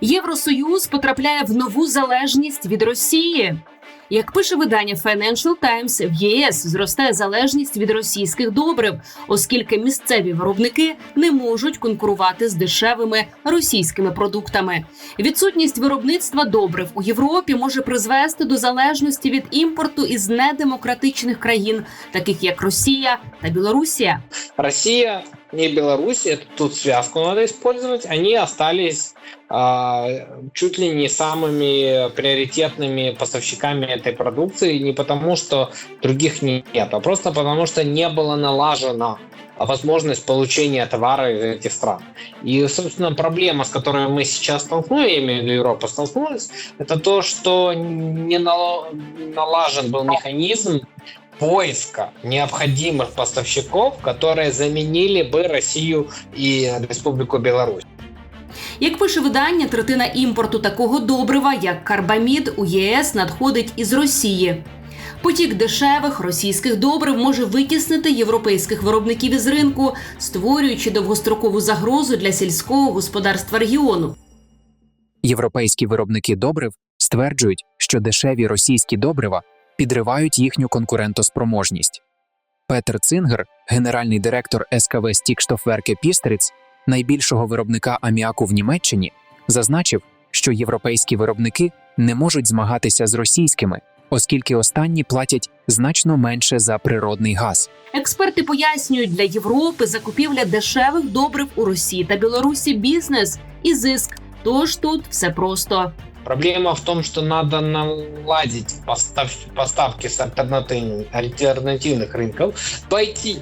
Євросоюз потрапляє в нову залежність від Росії. Як пише видання Financial Times, в ЄС зростає залежність від російських добрив, оскільки місцеві виробники не можуть конкурувати з дешевими російськими продуктами. Відсутність виробництва добрив у Європі може призвести до залежності від імпорту із недемократичних країн, таких як Росія та Білорусія. Россия и Беларусь, это тут связку надо использовать, они остались а, чуть ли не самыми приоритетными поставщиками этой продукции не потому, что других нет, а просто потому, что не было налажено возможность получения товара из этих стран. И, собственно, проблема, с которой мы сейчас столкнулись, я имею в виду Европа столкнулась, это то, что не налажен был механизм поиска необходимых поставщиков, которые заменили бы Россию и Республику Беларусь. Як пише видання, третина імпорту такого добрива, як карбамід, у ЄС надходить із Росії. Потік дешевих російських добрив може витіснити європейських виробників із ринку, створюючи довгострокову загрозу для сільського господарства регіону. Європейські виробники добрив стверджують, що дешеві російські добрива підривають їхню конкурентоспроможність. Петер Цингер, генеральний директор СКВ Стікштофверке Пістериц, найбільшого виробника аміаку в Німеччині, зазначив, що європейські виробники не можуть змагатися з російськими, оскільки останні платять значно менше за природний газ. Експерти пояснюють, для Європи закупівля дешевих добрив у Росії та Білорусі бізнес і зиск. Тож тут все просто. Проблема в том, что надо наладить постав- поставки с альтернативных, рынков, пойти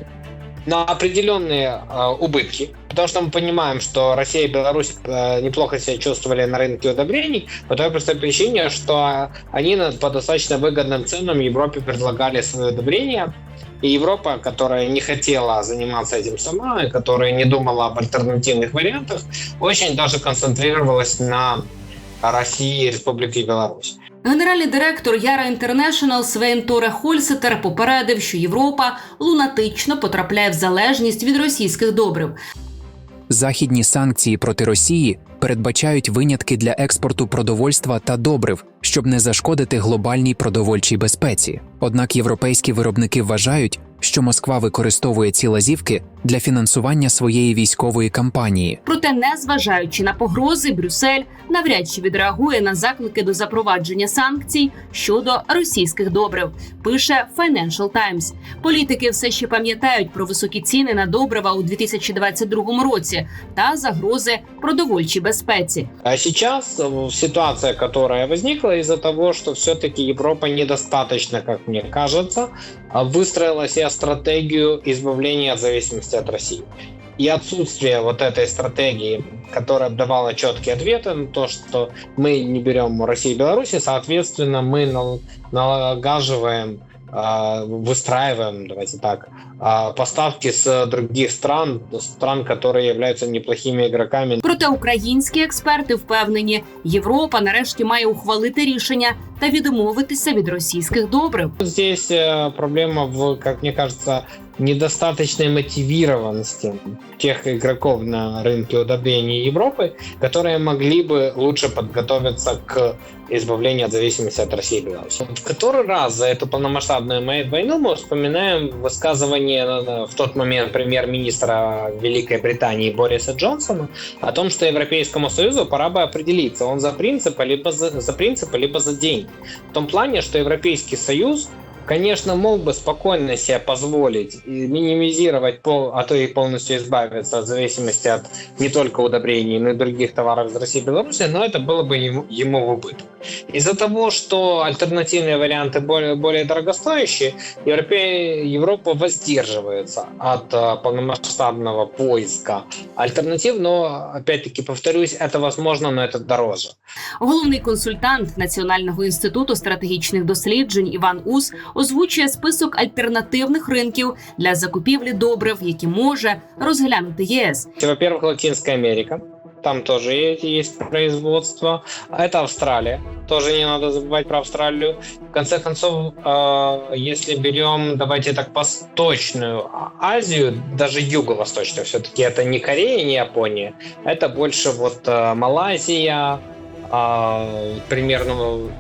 на определенные э, убытки, потому что мы понимаем, что Россия и Беларусь э, неплохо себя чувствовали на рынке удобрений, по той простой причине, что они на- по достаточно выгодным ценам Европе предлагали свои удобрения, и Европа, которая не хотела заниматься этим сама, и которая не думала об альтернативных вариантах, очень даже концентрировалась на Росії, Республіки Білорусь. Генеральний директор Яра Інтернешнл Свейн Торе Хольсетер попередив, що Європа лунатично потрапляє в залежність від російських добрив. Західні санкції проти Росії передбачають винятки для експорту продовольства та добрив, щоб не зашкодити глобальній продовольчій безпеці. Однак європейські виробники вважають, що Москва використовує ці лазівки для фінансування своєї військової кампанії. Проте, незважаючи на погрози, Брюссель навряд чи відреагує на заклики до запровадження санкцій щодо російських добрив. Пише Financial Times. Політики все ще пам'ятають про високі ціни на добрива у 2022 році та загрози продовольчій безпеці. А сейчас э, ситуация, которая возникла из-за того, что все-таки Европа недостаточно, как мне кажется, а, выстроила себе стратегию избавления от зависимости от России. И отсутствие вот этой стратегии, которая давала четкие ответы на то, что мы не берем Россию и Беларусь, соответственно, мы нал- налаживаем, а, выстраиваем, давайте так, а, поставки с других стран, стран, которые являются неплохими игроками Проте українські експерти впевнені, Європа нарешті має ухвалити рішення та відмовитися від російських добрив. Здесь э, проблема в, как мне кажется, недостаточной мотивированности тех игроков на рынке удобрений Европы, которые могли бы лучше подготовиться к избавлению от зависимости от России и Беларуси. В который раз за эту полномасштабную войну мы вспоминаем высказывание э, в тот момент премьер-министра Великой Британии Бориса Джонсона о том, что Европейскому Союзу пора бы определиться, он за принципы, либо за, за принципы, либо за деньги. В том плане, что Европейский Союз конечно, мог бы спокойно себе позволить и минимизировать, пол, а то и полностью избавиться от зависимости от не только удобрений, но и других товаров из России и Беларуси, но это было бы ему, ему в убыток. Из-за того, что альтернативные варианты более, более дорогостоящие, Европе, Европа воздерживается от э, полномасштабного поиска альтернатив, но, опять-таки, повторюсь, это возможно, но это дороже. Головний консультант Національного інституту стратегічних досліджень Іван Ус озвучує список альтернативних ринків для закупівлі добрив, які може розглянути ЄС. Во-первых, Латинская Америка. там тоже есть, есть производство. Это Австралия, тоже не надо забывать про Австралию. В конце концов, э, если берем, давайте так, Восточную Азию, даже Юго-Восточную, все-таки это не Корея, не Япония, это больше вот э, Малайзия, э, примерно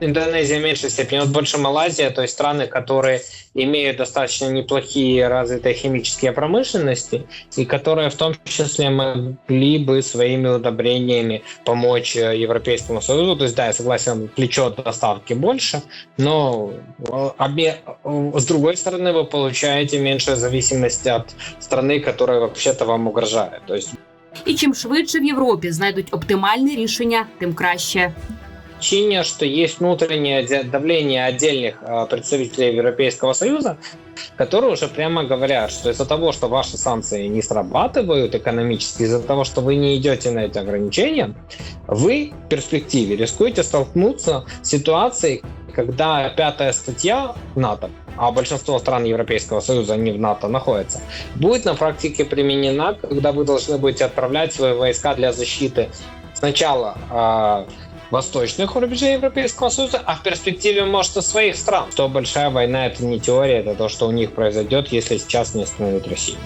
Индонезия в меньшей степени, вот больше Малайзия, то есть страны, которые имеют достаточно неплохие развитые химические промышленности и которые в том числе могли бы своими удобрениями помочь э, Европейскому Союзу. То есть, да, я согласен, плечо доставки больше, но э, обе... э, с другой стороны вы получаете меньшую зависимость от страны, которая вообще-то вам угрожает. То есть І чим швидше в Європі знайдуть оптимальне рішення, тим краще. ощущение, что есть внутреннее давление отдельных э, представителей Европейского Союза, которые уже прямо говорят, что из-за того, что ваши санкции не срабатывают экономически, из-за того, что вы не идете на эти ограничения, вы в перспективе рискуете столкнуться с ситуацией, когда пятая статья НАТО, а большинство стран Европейского Союза не в НАТО находятся, будет на практике применена, когда вы должны будете отправлять свои войска для защиты сначала э, восточных рубежей Европейского Союза, а в перспективе, может, и своих стран. То большая война — это не теория, это то, что у них произойдет, если сейчас не остановить Россию.